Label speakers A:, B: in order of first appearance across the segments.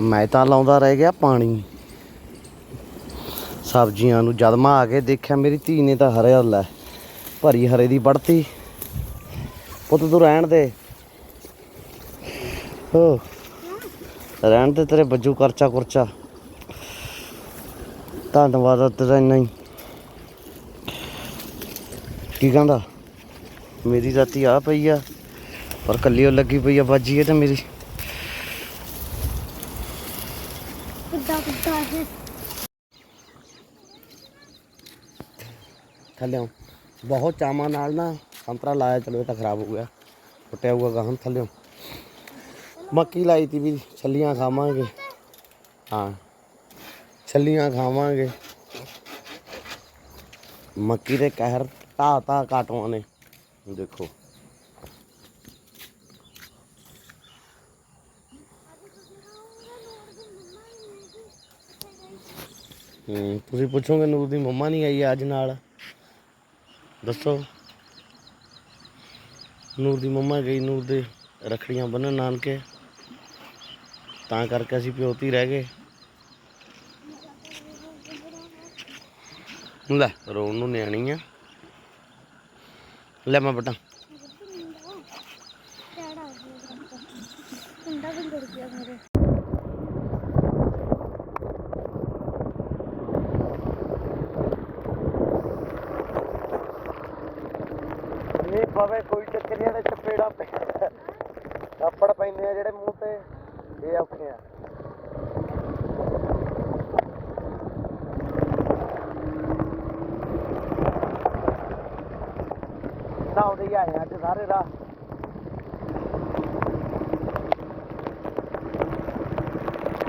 A: ਮੈਂ ਤਾਂ ਲਾਉਂਦਾ ਰਹਿ ਗਿਆ ਪਾਣੀ। ਸਬਜ਼ੀਆਂ ਨੂੰ ਜਦ ਮੈਂ ਆ ਕੇ ਦੇਖਿਆ, ਮੇਰੀ ਧੀ ਨੇ ਤਾਂ ਹਰੇ ਲੈ ਭਰੀ ਹਰੇ ਦੀ ਵੜਤੀ ਪੁੱਤ, ਤੂੰ ਰਹਿਣ ਦੇ। ਹੋ ਰਹਿਣ ਤੇ ਤੇਰੇ ਬੱਜੂ ਕਰਚਾ ਕੁਰਚਾ। ਧੰਨਵਾਦ ਤੇਰਾ ਇੰਨਾ ਹੀ। ਕੀ ਕਹਿੰਦਾ? ਮੇਰੀ ਰਾਤੀ ਆ ਪਈ ਆ, ਪਰ ਕੱਲੀ ਉਹ ਲੱਗੀ ਪਈ ਆ, ਬਾਜੀ ਇਹ ਤੇ ਮੇਰੀ
B: ਕਿੱਦਾਂ ਕਿੱਦਾਂ ਹੈ
A: ਥੱਲੇ ਬਹੁਤ ਚਾਵਾਂ ਨਾਲ ਨਾ ਸੰਤਰਾ ਲਾਇਆ, ਚਲੋ ਇਹ ਤਾਂ ਖਰਾਬ ਹੋ ਗਿਆ। ਟੁੱਟਿਆ ਹੋਊਗਾ ਗਾਹਾਂ ਥੱਲੇ ਮੱਕੀ ਲਾਈ ਤੀ ਵੀ, ਛੱਲੀਆਂ ਖਾਵਾਂਗੇ। ਹਾਂ, ਛੱਲੀਆਂ ਖਾਵਾਂਗੇ। ਮੱਕੀ ਦੇ ਕਹਿਰ ਢਾ ਢਾ ਕਾਟਵਾਂ ਨੇ। ਦੇਖੋ। ਤੁਸੀਂ ਪੁੱਛੋਗੇ ਨੂਰ ਦੀ ਮੰਮਾ ਨਹੀਂ ਆਈ ਅੱਜ ਨਾਲ? ਦੱਸੋ? ਨੂਰ ਦੀ ਮੰਮਾ ਗਈ, ਨੂਰ ਦੇ ਰਖੜੀਆਂ ਬੰਨਣ ਨਾਨਕੇ। ਤਾਂ ਕਰਕੇ ਅਸੀਂ ਪਿਓਤੀ ਰਹਿ ਗਏ। ਲੈ, ਰੋਣ ਨੂੰ ਨਿਆਣੀ ਆ। ਲੈ ਮੈਂ ਬਟਾ
B: ਕਿਹੜਾ ਕੁੰਡਾ ਵੀ ਗੜ ਗਿਆ ਮੇਰੇ
A: ਨਹੀਂ ਪਵੇ, ਕੋਈ ਚੱਕਰ ਨਹੀਂ, ਇਹਦੇ ਚਪੇੜਾ ਕੱਪੜ ਪੈਂਦੇ ਆ ਜਿਹੜੇ ਮੂੰਹ ਤੇ, ਇਹ ਔਖੇ ਆ। ਨਾਉਦੇ ਹੀ ਆਏ ਅੱਜ ਸਾਰੇ ਰਾਹ।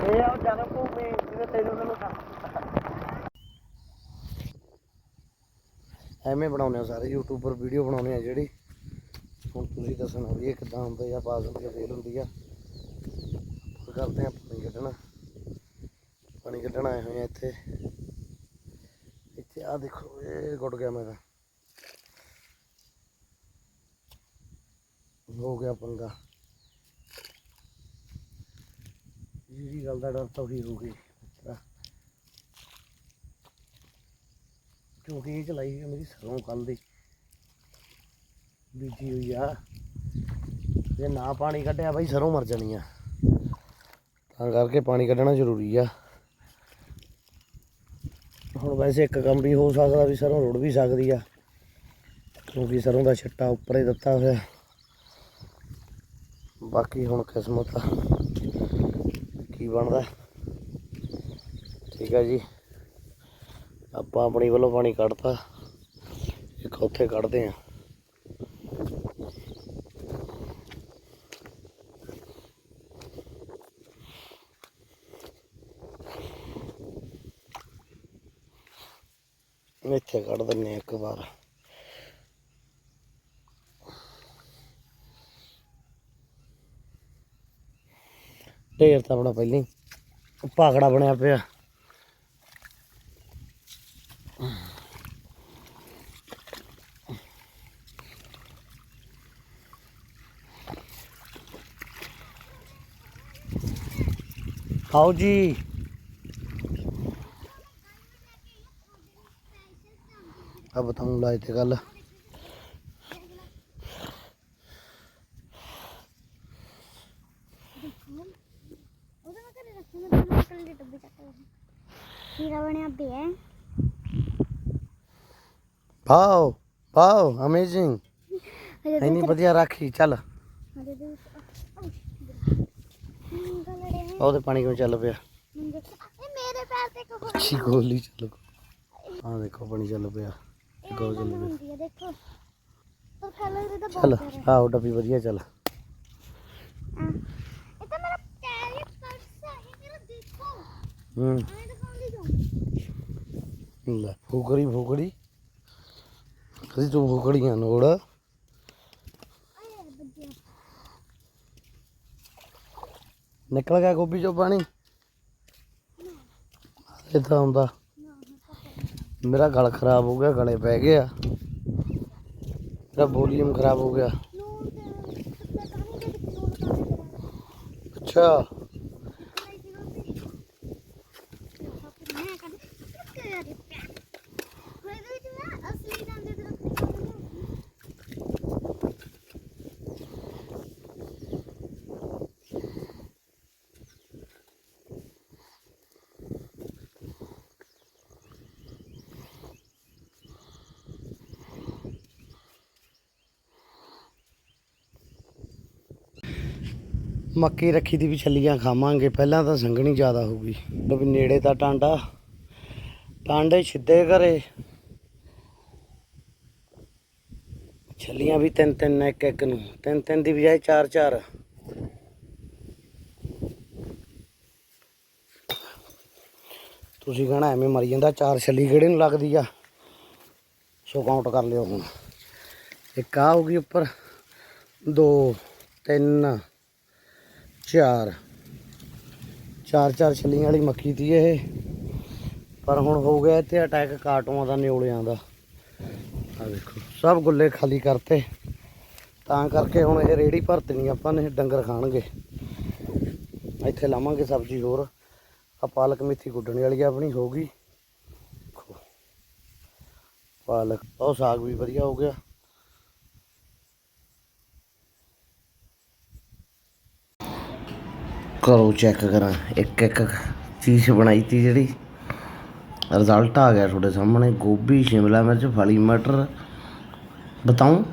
A: ਇਹ ਆ ਜਨਮ ਭੂਮੀ ਜਿਹਦੇ ਤੈਨੂੰ ਤੈਨੂੰ ਐਵੇਂ ਬਣਾਉਂਦੇ ਆ ਸਾਰੇ ਯੂਟਿਊਬਰ ਵੀਡੀਓ ਬਣਾਉਂਦੇ ਆ ਜਿਹੜੀ। ਹੁਣ ਤੁਸੀਂ ਦੱਸਣਾ ਵੀ ਇਹ ਕਿੱਦਾਂ ਹੁੰਦਾ ਜਾਂ ਬਾਜ਼ ਹੁੰਦੀ ਆ ਫੇਲ ਹੁੰਦੀ ਆ। ਆਪਾਂ ਕਰਦੇ ਆ ਪਾਣੀ ਕੱਢਣਾ। ਪਾਣੀ ਕੱਢਣ ਆਏ ਹੋਏ ਆ ਇੱਥੇ। ਇੱਥੇ ਆ ਦੇਖੋ, ਇਹ ਗੁੱਟ ਗਿਆ ਮੇਰਾ। ਹੋ ਗਿਆ ਪੰਗਾ। ਜਿਹੜੀ ਗੱਲ ਦਾ ਡਰ ਤਾਂ ਉਹੀ ਹੋ ਗਈ। ਕਿਉਂਕਿ ਇਹ ਚਲਾਈ ਹੈ ਮੇਰੀ ਸਰੋਂ ਕੱਲ ਦੀ। ਬੀਜੀ ਹੋਈ ਆ। ਜੇ ਨਾ ਪਾਣੀ ਕੱਢਿਆ ਬਾਈ, ਸਰੋਂ ਮਰ ਜਾਣੀ ਆ। ਤਾਂ ਕਰਕੇ ਪਾਣੀ ਕੱਢਣਾ ਜ਼ਰੂਰੀ ਆ। ਹੁਣ ਵੈਸੇ ਇੱਕ ਕੰਮ ਵੀ ਹੋ ਸਕਦਾ ਵੀ ਸਰੋਂ ਰੁੜ ਵੀ ਸਕਦੀ ਆ। ਕਿਉਂਕਿ ਸਰੋਂ ਦਾ ਛਿੱਟਾ ਉੱਪਰ ਹੀ ਦਿੱਤਾ ਹੋਇਆ। ਬਾਕੀ ਹੁਣ ਕਿਸਮਤ ਆ। ਕੀ ਬਣਦਾ। ਠੀਕ ਆ ਜੀ। ਆਪਾਂ ਆਪਣੀ ਵੱਲੋਂ ਪਾਣੀ ਕੱਢਤਾ। ਇੱਕ ਉੱਥੇ ਕੱਢਦੇ ਆ। ਇੱਥੇ ਕੱਢ ਦਿੰਨੇ ਆ ਇੱਕ ਵਾਰ। ਢੇਰ ਤਾਂ ਆਪਣਾ ਪਹਿਲਾਂ ਪਾਗੜਾ ਬਣਿਆ ਪਿਆ। ਆਓ ਜੀ।
B: ਆ ਬਤਾਉਂ ਲਾਏ ਤੇ ਗੱਲ। ਹੀਰਾ ਬਣਿਆ
A: ਅਮੇਜ਼ਿੰਗ ਇੰਨੀ
B: ਵਧੀਆ ਰਾਖੀ ਚੱਲ।
A: ਉਹਦੇ ਪਾਣੀ ਕਿਉਂ ਚੱਲ ਪਿਆ?
B: ਮੇਰੇ ਪੈਰ ਤੇ
A: ਕੋਈ ਗੋਲੀ ਚੱਲ। ਆ ਦੇਖੋ ਪਾਣੀ ਚੱਲ ਪਿਆ। ਚੱਲ
B: ਗੱਲ
A: ਪਿਆ
B: ਹੁੰਦੀ ਹੈ ਦੇਖੋ। ਪਰ ਕਲਰ ਇਹਦਾ
A: ਚੱਲ
B: ਬਹੁਤ ਪਿਆਰਾ
A: ਆਓ ਡੱਬੀ ਵਧੀਆ ਚੱਲ।
B: ਹੈ ਆਹ, ਇਹ ਤਾਂ ਮੇਰਾ ਪੈਰ ਪਰਸ ਹੈ ਇਹ ਮੇਰਾ ਦੇਖੋ।
A: ਹੂੰ।
B: ਆਏ ਦਿਖਾਉਣ ਲਈ ਜਾਓ
A: ਲੈ ਫੁਕਰੀ ਫੁਕਰੀ। ਕਦੀ ਤੂੰ ਫੁਕੜੀਆਂ ਨੋੜ।
B: ਆਏ ਬੱਜਿਆ।
A: ਨਿਕਲ ਗਿਆ ਗੋਭੀ ਚੋਂ ਪਾਣੀ। ਇਹ ਤਾਂ ਆਉਂਦਾ। ਮੇਰਾ ਗਲ ਖਰਾਬ ਹੋ ਗਿਆ ਗਲੇ ਪੈ ਗਿਆ ਮੇਰਾ ਵੋਲੀਅਮ ਖਰਾਬ ਹੋ ਗਿਆ। ਅੱਛਾ। ਮੱਕੀ ਰੱਖੀ ਦੀ ਵੀ ਛੱਲੀਆਂ ਖਾਵਾਂਗੇ, ਪਹਿਲਾਂ ਤਾਂ ਸੰਘਣੀ ਜ਼ਿਆਦਾ ਹੋਊਗੀ ਲੋ ਨੇੜੇ ਤਾਂ ਟਾਂਡਾ। ਟਾਂਡੇ ਛਿੱਦੇ ਘਰੇ। ਛੱਲੀਆਂ ਵੀ ਤਿੰਨ ਤਿੰਨ, ਇੱਕ ਇੱਕ ਨੂੰ। ਤਿੰਨ ਤਿੰਨ ਦੀ ਬਜਾਏ ਚਾਰ ਚਾਰ। ਤੁਸੀਂ ਕਹਣਾ ਐਵੇਂ ਮਰੀ ਜਾਂਦਾ, ਚਾਰ ਛੱਲੀ ਕਿਹੜੇ ਨੂੰ ਲੱਗਦੀ ਆ? ਸੋ ਕਾਊਂਟ ਕਰ ਲਿਓ ਹੁਣ। ਇੱਕ ਆ ਹੋਊਗੀ ਉੱਪਰ। ਦੋ, ਤਿੰਨ ਚਾਰ। ਚਾਰ ਚਾਰ ਛੱਲੀਆਂ ਵਾਲੀ ਮੱਕੀ ਤੀ ਇਹ। ਪਰ ਹੁਣ ਹੋ ਗਿਆ ਇੱਥੇ ਅਟੈਕ ਕਾਟੂਆਂ ਦਾ, ਨਿਉਲਿਆਂ ਦਾ। ਆ ਵੇਖੋ, ਸਭ ਗੁੱਲੇ ਖਾਲੀ ਕਰਤੇ। ਤਾਂ ਕਰਕੇ ਹੁਣ ਇਹ ਰੇੜੀ ਭਰਤ ਆਪਾਂ ਨੇ, ਡੰਗਰ ਖਾਣਗੇ। ਇੱਥੇ ਲਾਵਾਂਗੇ ਸਬਜ਼ੀ ਹੋਰ। ਆ ਪਾਲਕ ਮੇਥੀ ਗੁੱਡਣ ਵਾਲੀ ਆਪਣੀ ਹੋ ਗਈ। ਦੇਖੋ। ਪਾਲਕ ਉਹ ਸਾਗ ਵੀ ਵਧੀਆ ਹੋ ਗਿਆ। ਕਰੋ ਚੈੱਕ ਕਰਾਂ। ਇੱਕ ਇੱਕ ਚੀਜ਼ ਬਣਾਈ ਤੀ ਜਿਹੜੀ। ਰਿਜ਼ਲਟ ਆ ਗਿਆ ਤੁਹਾਡੇ ਸਾਹਮਣੇ। ਗੋਭੀ ਸ਼ਿਮਲਾ ਮਿਰਚ ਫਲੀ ਮਟਰ। ਬਤਾਉ?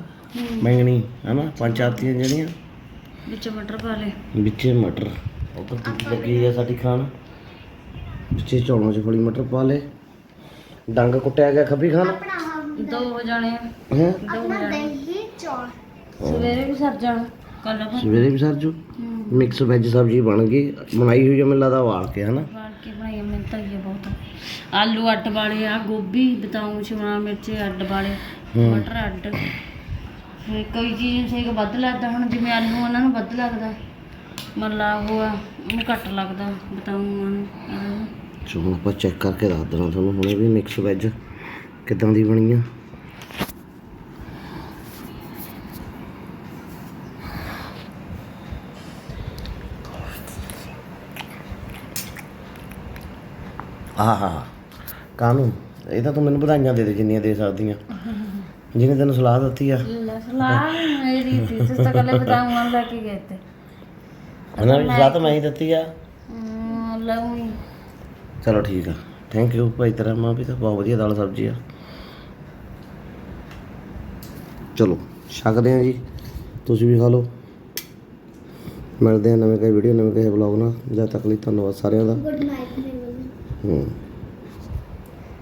A: ਬੈਂਗਣੀ ਹੈਨਾ? ਪੰਜ ਚਾਰ ਚੀਜ਼ਾਂ ਜਿਹੜੀਆਂ।
C: ਵਿੱਚ ਮਟਰ ਪਾ ਲੇ
A: ਵਿੱਚ ਮਟਰ। ਤਾਂ ਦੂਜੀ ਲੱਗੀ ਹੈ ਸਾਡੀ ਖਾਣ। ਵਿੱਚੇ ਚੌਲਾਂ 'ਚ ਫਲੀ ਮਟਰ ਪਾ ਲੇ ਡੰਗ ਕੁੱਟਿਆ ਗਿਆ ਖੱਬੀ
B: ਆਹ
C: ਦੋ ਹੋ ਜਾਣੇ ਆ,
A: ਹੈ?
B: ਆਪਣਾ ਦਹੀਂ ਚੌਲ।
C: ਸਵੇਰੇ ਵੀ ਸਰ ਜਾਣਾ। ਕੱਲ
A: ਸਵੇਰੇ ਵੀ ਸਰਜੂ ਮਿਕਸ ਵੈਜ ਸਬਜ਼ੀ ਬਣ ਗਈ। ਬਣਾਈ ਹੋਈ ਹੈ ਮੈਨੂੰ ਲੱਗਦਾ ਵਾਲ ਕੇ ਹਨਾ?
C: ਵਾਲ ਕੇ ਬਣਾਈ ਮੈਂ ਤਾਂ ਇਹ ਬਹੁਤ ਆਲੂ ਅੱਡ ਵਾਲੇ ਆ ਗੋਭੀ ਬਤਾਉ ਸ਼ਿਮਲਾ ਮਿਰਚ ਅੱਡ ਵਾਲੇ
A: ਹੂੰ।
C: ਮਟਰ ਅੱਡ। ਫਿਰ ਕੋਈ ਚੀਜ਼ ਸੇ ਵੱਧ ਲੱਗਦਾ ਹੁਣ ਜਿਵੇਂ ਆਲੂ ਉਹਨਾਂ ਨੂੰ ਵੱਧ ਲੱਗਦਾ। ਮੱਲਾ ਉਹ ਆ ਉਹਨੂੰ ਘੱਟ ਲੱਗਦਾ ਬਤਾਉ ਨੂੰ ਆਹ।
A: ਚਲੋ ਹੁਣ ਆਪਾਂ ਚੈੱਕ ਕਰਕੇ ਦੱਸ ਦੇਣਾ ਤੁਹਾਨੂੰ ਹੁਣੇ ਵੀ ਮਿਕਸ ਵੈਜ ਕਿਦਾਂ ਦੀ ਬਣੀ ਆ। ਆਹਾ ਕਾਨੂੰ ਇਹ ਤਾਂ ਤੂੰ ਮੈਨੂੰ ਵਧਾਈਆਂ ਦੇ ਦੇ ਜਿੰਨੀਆਂ ਦੇ ਸਕਦੀਆਂ। ਜਿਹਨੇ ਤੈਨੂੰ ਸਲਾਹ ਦਿੱਤੀ ਆ।
C: ਸਲਾਹ ਮੇਰੀ ਸੀ ਤੁਸੀਂ ਤਾਂ ਕੱਲੇ ਬਤਾਉ ਲੈ ਕੇ ਗਏ ਤੇ।
A: ਹਨਾ ਵੀ ਸਲਾਹ ਤਾਂ ਮੈਂ ਹੀ ਦਿੱਤੀ ਆ। ਚਲੋ ਠੀਕ ਆ। ਥੈਂਕ ਯੂ ਭਾਈ ਤੇਰਾ। ਮਾਂ ਵੀ ਤਾਂ ਬਹੁਤ ਵਧੀਆ ਦਾਲ ਸਬਜ਼ੀ ਆ। ਚਲੋ ਛਕਦੇ ਆ ਜੀ। ਤੁਸੀਂ ਵੀ ਖਾ ਲਓ। ਮਿਲਦੇ ਆ ਨਵੇਂ ਕੋਈ ਵੀਡੀਓ ਨਵੇਂ ਕਿਸੇ ਵਲੌਗ ਨਾਲ। ਜਦ ਤੱਕ ਲਈ ਧੰਨਵਾਦ ਸਾਰਿਆਂ ਦਾ।
B: ਗੁੱਡ ਨਾਈਟ ਮੇਰੇ
A: ਹੂੰ।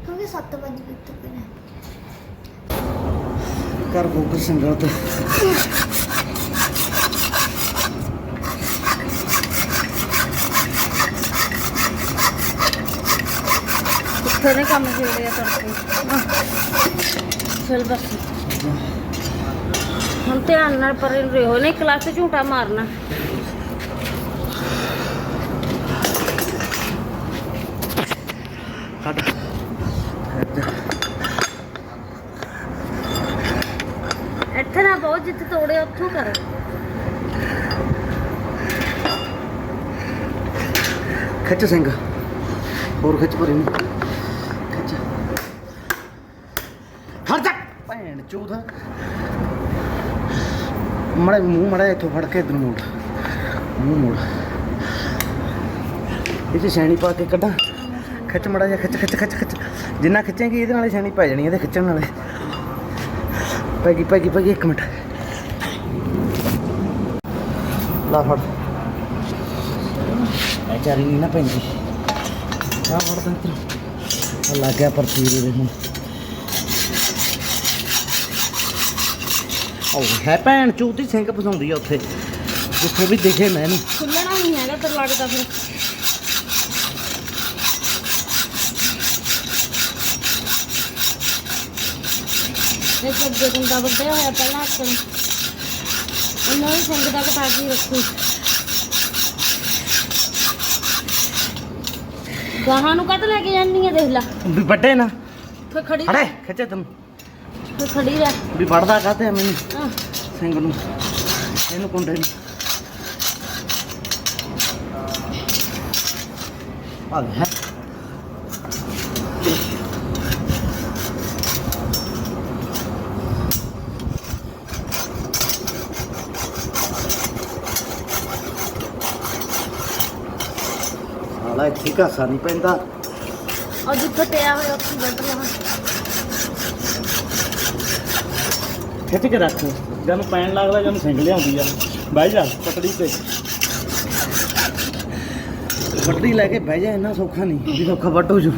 B: ਕਿਉਂਕਿ 7 ਵਜੇ ਤੱਕ ਹੈ
A: ਕਰ ਫੋਕਸ ਸੰਗਲ ਤੇ।
C: ਕਿੱਥੇ ਨੇ ਕੰਮ ਛੇੜਿਆ ਤੜਕੇ। ਚਲ ਬਸ। ਹੁਣ ਧਿਆਨ ਨਾਲ ਪਰੇ ਰਹੋ ਨੇ ਕਲਾਸ ਝੂਟਾ ਮਾਰਨਾ
A: ਕੱਢ
C: ਇੱਥੇ ਨਾ ਬਹੁਤ ਜਿੱਥੇ ਤੋੜੇ ਉੱਥੋਂ ਕਰ।
A: ਖਿੱਚ ਸਿੰਘ। ਹੋਰ ਖਿੱਚ ਭਰੀ ਨੂੰ ਖਿੱਚ। ਹਟ ਜਾ। ਭੈਣ ਚੋਦਾ ਮੜੇ ਮੂੰਹ ਮੜਾ ਇੱਥੋਂ ਫੜ ਕੇ ਇਧਰ ਮੋੜ। ਮੂੰਹ ਮੋੜ। ਇਹ 'ਚ ਸ਼ੈਣੀ ਪਾ ਕੇ ਕੱਢਾਂ। ਖਿੱਚ ਮੜਾ ਜਾ ਖਿੱਚ ਖਿੱਚ ਖਿੱਚ ਖਿੱਚ। ਜਿੰਨਾ ਖਿੱਚੇਂਗੀ, ਇਹਦੇ ਨਾਲੇ ਸ਼ੈਣੀ ਪੈ ਜਾਣੀ ਇਹਦੇ ਖਿੱਚਣ ਨਾਲੇ। ਪੈ ਗਈ ਪੈ ਗਈ ਪੈ ਗਈ, ਇੱਕ ਮਿੰਟ। ਲਾ ਫੜ। ਇਹ ਚਾਰੀ ਨਹੀਂ ਨਾ ਪੈਂਦੀ। ਆ ਫੜ ਤੰਤਰ ਆ ਲੱਗ ਗਿਆ ਪਰਤੀਰ ਇਹਦੇ ਹੁਣ ਉਹ ਹੈ ਭੈਣ ਚੂਤੀ ਸਿੰਘ ਫਸਾਉਂਦੀ ਆ ਉੱਥੇ। ਜਿੱਥੇ ਵੀ ਦਿਖੇ ਮੈਨੂੰ
C: ਖੁੱਲਣਾ ਨਹੀਂ ਹੈਗਾ ਤੇ ਲੱਗਦਾ ਫਿਰ। ਇਹ ਸਭ ਦੇ ਗੁੰਡਾ ਹੋਇਆ ਪਹਿਲਾਂ ਆਕਣ ਉਹਨਾਂ ਨੂੰ ਸੰਗ ਦਾ ਕਟਾ ਕੇ ਰੱਖੋ। ਗਾਹਾਂ ਨੂੰ ਕੱਢ ਲੈ ਕੇ ਜਾਂਦੀ ਆ ਦੇਖ ਲੈ।
A: ਵੀ ਵੱਡੇ ਨਾ।
C: ਫਿਰ ਖੜੀ
A: ਅੜੇ ਖਿੱਚੇ ਤੈਨੂੰ
C: ਫਿਰ ਖੜੀ ਰਹਿ।
A: ਵੀ ਫੜਦਾ ਕਾਤੇ ਆ ਮੈਨੂੰ?
C: ਆਹ,
A: ਸਿੰਘ ਨੂੰ। ਇਹਨੂੰ ਕੁੰਡੇ ਨੂੰ। ਆ ਲਾ ਇੱਥੇ ਘਾਸਾ ਨਹੀਂ ਪੈਂਦਾ।
C: ਔਰ ਜਿੱਥੇ ਹੋਇਆ ਉੱਥੇ ਵੱਢ ਲਵਾਂ
A: ਖਿੱਚ ਕੇ ਰੱਖ। ਜਦੋਂ ਪੈਣ ਲੱਗਦਾ ਜਦ ਸਿੰਗ ਲਿਆਉਂਦੀ ਆ। ਬਹਿ ਜਾ ਪਟੜੀ ਤੇ। ਵੱਡੀ ਲੈ ਕੇ ਬਹਿ ਜਾ ਇੰਨਾ ਸੌਖਾ ਨਹੀਂ। ਵੀ ਸੌਖਾ ਵੱਟੋ ਜੂ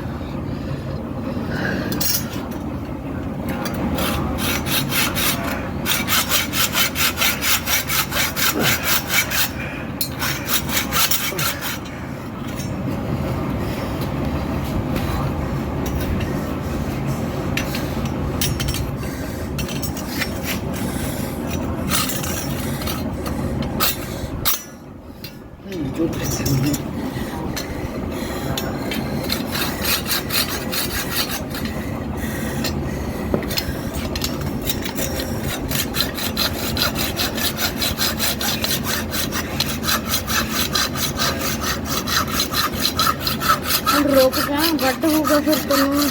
C: ਰੁਕ ਜਾ ਵੱਡ ਹੋਊਗਾ ਫਿਰ ਤੈਨੂੰ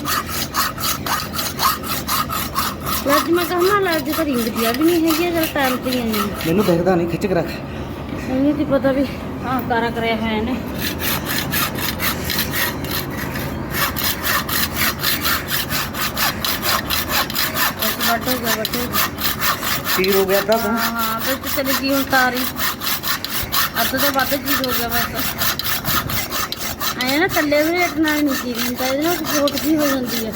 C: ਲੱਜ ਮੈਂ ਕਹਾਂ ਨਾ ਲੱਜ ਤਾਂ ਰਿੰਗ ਦੀ ਆ ਵੀ ਨਹੀਂ ਹੈਗੀ ਜਦ ਟਾਈਮ ਤੇ ਹੀ ਆਈ।
A: ਮੈਨੂੰ ਦਿਖਦਾ ਨਹੀਂ ਖਿੱਚ ਕੇ ਰੱਖ
C: ਇਹਨੂੰ ਤੇ ਪਤਾ ਵੀ ਹਾਂ ਕਾਰਾ ਕਰਿਆ ਹੋਇਆ ਇਹਨੇ। ਬਸ ਵੱਡ ਹੋ ਗਿਆ
A: ਤੀਰ ਹੋ ਤਾਂ?
C: ਹਾਂ ਹਾਂ ਵਿੱਚ ਚਲੀ ਗਈ ਹੁਣ ਤਾਰੀ। ਅੱਧ ਤੋਂ ਵੱਧ ਚੀਜ਼ ਹੋ ਗਿਆ ਬਸ। ਐ ਨਾ ਥੱਲੇ ਵੀ ਨਾਲ ਨਹੀਂ ਚੀਜ਼ ਹੁੰਦਾ ਇਹਦੇ ਨਾਲ ਸਪੋਰਟ ਵੀ ਹੋ ਜਾਂਦੀ ਹੈ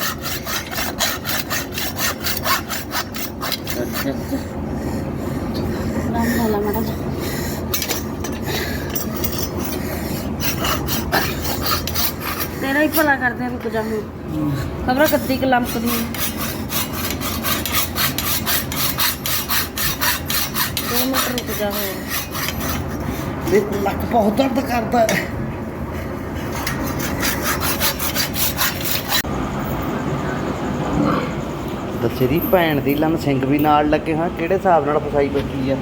C: ਰਾਮ ਲਾ ਮੜਾ ਤੇਰਾ ਹੀ ਭਲਾ ਕਰਦੇ ਰੁਕ ਜਾ ਹੁਣ ਖਬਰ ਕੱਦੀ ਕਿ ਲੰਮਕਦੀ ਦੋ ਮਿੰਟ ਰੁਕ ਜਾ ਹੋਰ।
A: ਇਹ ਲੱਕ ਬਹੁਤ ਦਰਦ ਕਰਦਾ ਹੈ। ਦੱਸੇ ਦੀ ਭੈਣ ਦੀ ਲੰਮ ਸਿੰਘ ਵੀ ਨਾਲ ਲੱਗੇ ਹਾਂ ਕਿਹੜੇ ਹਿਸਾਬ ਨਾਲ ਫਸਾਈ ਬੈਠੀ ਆ?